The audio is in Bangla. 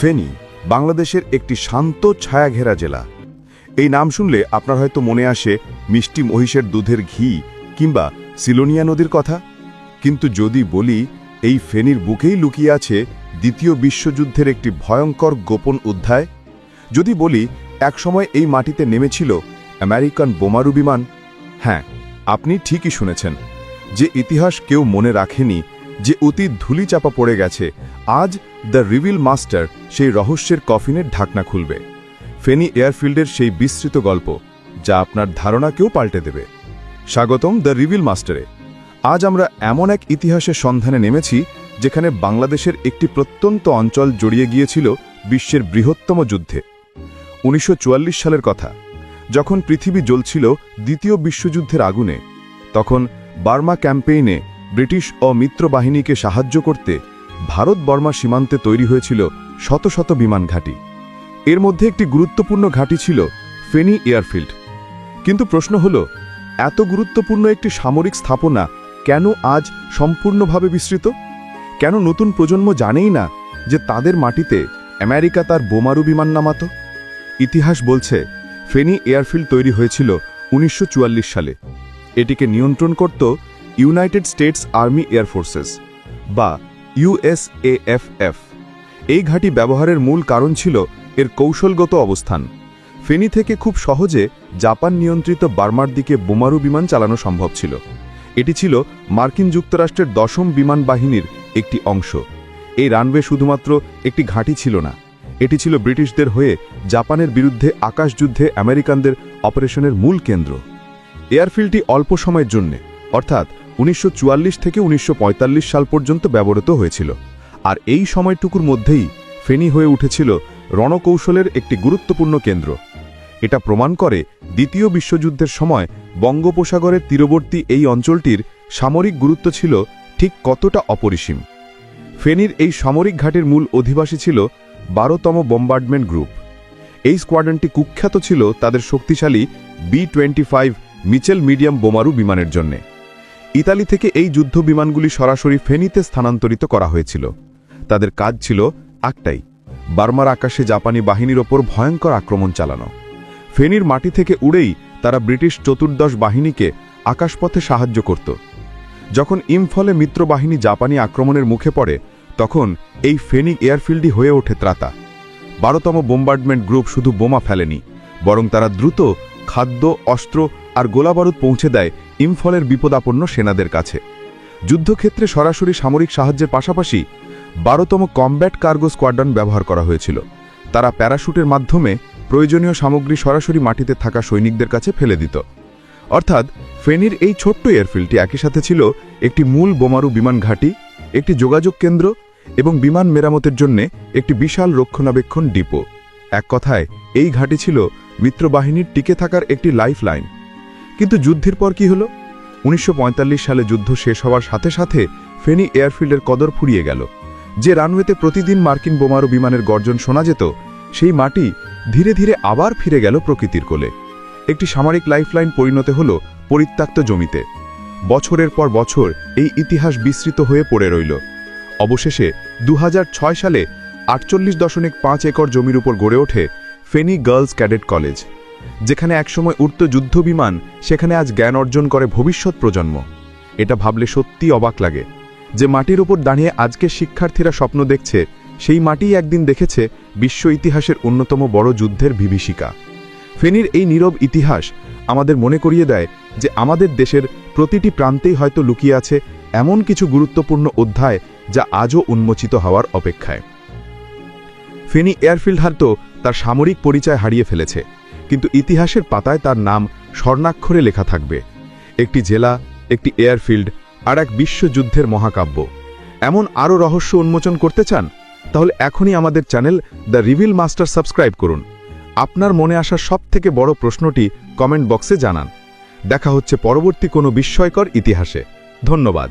ফেনী বাংলাদেশের একটি শান্ত ছায়াঘেরা জেলা। এই নাম শুনলে আপনার হয়তো মনে আসে মিষ্টি মহিষের দুধের ঘি কিংবা সিলোনিয়া নদীর কথা। কিন্তু যদি বলি, এই ফেনীর বুকেই লুকিয়ে আছে দ্বিতীয় বিশ্বযুদ্ধের একটি ভয়ঙ্কর গোপন অধ্যায়। যদি বলি, একসময় এই মাটিতে নেমেছিল আমেরিকান বোমারু বিমান। হ্যাঁ আপনি ঠিকই শুনেছেন যে ইতিহাস কেউ মনে রাখেনি যে অতীত ধুলি চাপা পড়ে গেছে, আজ দ্য রিভিল মাস্টার সেই রহস্যের কফিনের ঢাকনা খুলবে। ফেনী এয়ারফিল্ডের সেই বিস্তৃত গল্প, যা আপনার ধারণাকেও পাল্টে দেবে। স্বাগতম দ্য রিভিল মাস্টারে। আজ আমরা এমন এক ইতিহাসের সন্ধানে নেমেছি, যেখানে বাংলাদেশের একটি প্রত্যন্ত অঞ্চল জড়িয়ে গিয়েছিল বিশ্বের বৃহত্তম যুদ্ধে। উনিশশো চুয়াল্লিশ সালের কথা, যখন পৃথিবী জ্বলছিল দ্বিতীয় বিশ্বযুদ্ধের আগুনে, তখন বার্মা ক্যাম্পেইনে ব্রিটিশ ও মিত্র বাহিনীকে সাহায্য করতে ভারত বর্মা সীমান্তে তৈরি হয়েছিল শত শত বিমান ঘাঁটি। এর মধ্যে একটি গুরুত্বপূর্ণ ঘাঁটি ছিল ফেনী এয়ারফিল্ড। কিন্তু প্রশ্ন হল, এত গুরুত্বপূর্ণ একটি সামরিক স্থাপনা কেন আজ সম্পূর্ণভাবে বিস্তৃত? কেন নতুন প্রজন্ম জানেই না যে তাদের মাটিতে আমেরিকা তার বোমারু বিমান নামাত? ইতিহাস বলছে, ফেনী এয়ারফিল্ড তৈরি হয়েছিল উনিশশো চুয়াল্লিশ সালে। এটিকে নিয়ন্ত্রণ করত ইউনাইটেড স্টেটস আর্মি এয়ারফোর্সেস বা ইউএসএএফএফ এই ঘাঁটি ব্যবহারের মূল কারণ ছিল এর কৌশলগত অবস্থান। ফেনী থেকে খুব সহজে জাপান নিয়ন্ত্রিত বার্মার দিকে বোমারু বিমান চালানো সম্ভব ছিল। এটি ছিল মার্কিন যুক্তরাষ্ট্রের দশম বিমান বাহিনীর একটি অংশ। এই রানওয়ে শুধুমাত্র একটি ঘাঁটি ছিল না, এটি ছিল ব্রিটিশদের হয়ে জাপানের বিরুদ্ধে আকাশযুদ্ধে আমেরিকানদের অপারেশনের মূল কেন্দ্র। এয়ারফিল্ডটি অল্প সময়ের জন্য, অর্থাৎ উনিশশো চুয়াল্লিশ থেকে উনিশশো পঁয়তাল্লিশ সাল পর্যন্ত ব্যবহৃত হয়েছিল। আর এই সময়টুকুর মধ্যেই ফেনী হয়ে উঠেছিল রণকৌশলের একটি গুরুত্বপূর্ণ কেন্দ্র। এটা প্রমাণ করে দ্বিতীয় বিশ্বযুদ্ধের সময় বঙ্গোপসাগরের তীরবর্তী এই অঞ্চলটির সামরিক গুরুত্ব ছিল ঠিক কতটা অপরিসীম। ফেনীর এই সামরিক ঘাটের মূল অধিবাসী ছিল বারোতম বম্বার্ডমেন্ট গ্রুপ। এই স্কোয়াড্রনটি কুখ্যাত ছিল তাদের শক্তিশালী B twenty five Mitchell medium বোমারু বিমানের জন্যে। ইতালি থেকে এই যুদ্ধ বিমানগুলি সরাসরি ফেনীতে স্থানান্তরিত করা হয়েছিল। তাদের কাজ ছিল একটাই বার্মার আকাশে জাপানি বাহিনীর ওপর ভয়ঙ্কর আক্রমণ চালানো। ফেনীর মাটি থেকে উড়েই তারা ব্রিটিশ চতুর্দশ বাহিনীকে আকাশপথে সাহায্য করত। যখন ইমফলে মিত্র বাহিনী জাপানি আক্রমণের মুখে পড়ে, তখন এই ফেনী এয়ারফিল্ডই হয়ে ওঠে ত্রাতা। বারোতম বোম্বার্ডমেন্ট গ্রুপ শুধু বোমা ফেলেনি, বরং তারা দ্রুত খাদ্য, অস্ত্র আর গোলাবারুদ পৌঁছে দেয় ইমফলের বিপদাপন্ন সেনাদের কাছে। যুদ্ধক্ষেত্রে সরাসরি সামরিক সাহায্যের পাশাপাশি বারোতম কমব্যাট কার্গো স্কোয়াড্রন ব্যবহার করা হয়েছিল। তারা প্যারাশুটের মাধ্যমে প্রয়োজনীয় সামগ্রী সরাসরি মাটিতে থাকা সৈনিকদের কাছে ফেলে দিত। অর্থাৎ ফেনীর এই ছোট্ট এয়ারফিল্ডটি একই সাথে ছিল একটি মূল বোমারু বিমান ঘাঁটি, একটি যোগাযোগ কেন্দ্র এবং বিমান মেরামতের জন্য একটি বিশাল রক্ষণাবেক্ষণ ডিপো। এক কথায়, এই ঘাঁটি ছিল মিত্রবাহিনীর টিকে থাকার একটি লাইফ লাইন কিন্তু যুদ্ধের পর কি হল? উনিশশো পঁয়তাল্লিশ সালে যুদ্ধ শেষ হওয়ার সাথে সাথে ফেনী এয়ারফিল্ডের কদর ফুরিয়ে গেল। যে রানওয়েতে প্রতিদিন মার্কিন বোমারু বিমানের গর্জন শোনা যেত, সেই মাটি ধীরে ধীরে আবার ফিরে গেল প্রকৃতির কোলে। একটি সামরিক লাইফলাইন পরিণত হল পরিত্যক্ত জমিতে। বছরের পর বছর এই ইতিহাস বিস্তৃত হয়ে পড়ে রইল। অবশেষে দু হাজার ছয় সালে আটচল্লিশ দশমিক পাঁচ একর জমির উপর গড়ে ওঠে ফেনী গার্লস ক্যাডেট কলেজ। যেখানে একসময় উঠত যুদ্ধ বিমান সেখানে আজ জ্ঞান অর্জন করে ভবিষ্যৎ প্রজন্ম। এটা ভাবলে সত্যি অবাক লাগে যে মাটির উপর দাঁড়িয়ে আজকে শিক্ষার্থীরা স্বপ্ন দেখছে, সেই মাটিই একদিন দেখেছে বিশ্ব ইতিহাসের অন্যতম বড় যুদ্ধের বিভীষিকা। ফেনীর এই নীরব ইতিহাস আমাদের মনে করিয়ে দেয় যে আমাদের দেশের প্রতিটি প্রান্তেই হয়তো লুকিয়ে আছে এমন কিছু গুরুত্বপূর্ণ অধ্যায় যা আজও উন্মোচিত হওয়ার অপেক্ষায়। ফেনী এয়ারফিল্ড হয়তো তার সামরিক পরিচয় হারিয়ে ফেলেছে। কিন্তু ইতিহাসের পাতায় তার নাম স্বর্ণাক্ষরে লেখা থাকবে। একটি জেলা, একটি এয়ারফিল্ড আর এক বিশ্বযুদ্ধের মহাকাব্য। এমন আরও রহস্য উন্মোচন করতে চান? তাহলে এখনই আমাদের channel the reveal master subscribe করুন। আপনার মনে আসা সবথেকে বড় প্রশ্নটি কমেন্ট বক্সে জানান। দেখা হচ্ছে পরবর্তী কোনো বিস্ময়কর ইতিহাসে। ধন্যবাদ।